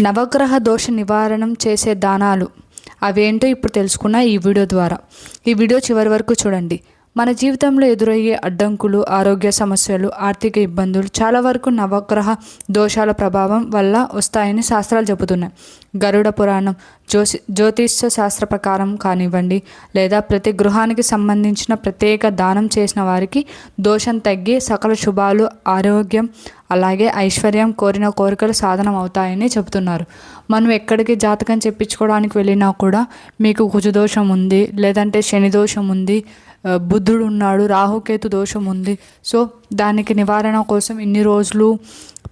నవగ్రహ దోష నివారణం చేసే దానాలు. అవేంటో ఇప్పుడు తెలుసుకున్న ఈ వీడియో ద్వారా. ఈ వీడియో చివరి వరకు చూడండి. మన జీవితంలో ఎదురయ్యే అడ్డంకులు ఆరోగ్య సమస్యలు ఆర్థిక ఇబ్బందులు చాలా వరకు నవగ్రహ దోషాల ప్రభావం వల్ల వస్తాయని శాస్త్రాలు చెబుతున్నాయి. గరుడ పురాణం జ్యోసి జ్యోతిష్య శాస్త్ర ప్రకారం కానివ్వండి లేదా ప్రతి గృహానికి సంబంధించిన ప్రత్యేక దానం చేసిన వారికి దోషం తగ్గి సకల శుభాలు ఆరోగ్యం అలాగే ఐశ్వర్యం కోరిన కోరికలు సాధనం అవుతాయని చెబుతున్నారు. మనం ఎక్కడికి జాతకం చెప్పించుకోవడానికి వెళ్ళినా కూడా మీకు కుజదోషం ఉంది లేదంటే శని దోషం ఉంది బుద్ధుడు ఉన్నాడు రాహుకేతు దోషం ఉంది. సో దానికి నివారణ కోసం ఇన్ని రోజులు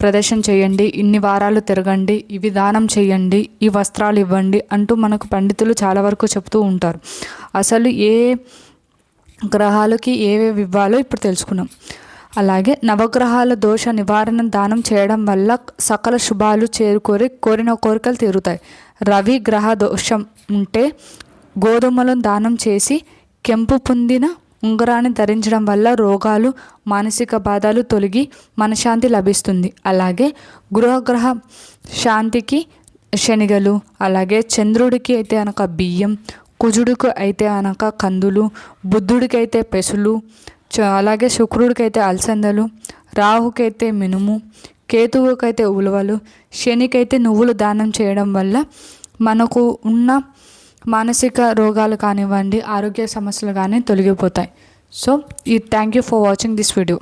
ప్రదర్శన చేయండి ఇన్ని వారాలు తిరగండి ఇవి దానం చేయండి ఈ వస్త్రాలు ఇవ్వండి అంటూ మనకు పండితులు చాలా వరకు చెప్తూ ఉంటారు. అసలు ఏ గ్రహాలకి ఏవేవి ఇవ్వాలో ఇప్పుడు తెలుసుకున్నాం. అలాగే నవగ్రహాల దోష నివారణ దానం చేయడం వల్ల సకల శుభాలు చేరుకోరి కోరిన కోరికలు తీరుతాయి. రవి గ్రహ దోషం ఉంటే గోధుమలను దానం చేసి కెంపు పొందిన ఉంగరాన్ని ధరించడం వల్ల రోగాలు మానసిక బాధలు తొలగి మనశ్శాంతి లభిస్తుంది. అలాగే గృహగ్రహ శాంతికి శనిగలు అలాగే చంద్రుడికి అయితే అనక బియ్యం కుజుడికి అయితే అనక కందులు బుద్ధుడికి అయితే పెసులు చ- అలాగే అయితే అలసందలు రాహుకైతే మినుము కేతువుకైతే ఉలవలు శనికైతే నువ్వులు దానం చేయడం వల్ల మనకు ఉన్న మానసిక రోగాలు కానివ్వండి ఆరోగ్య సమస్యలు కానీ తొలగిపోతాయి. సో ఈ thank you for watching this video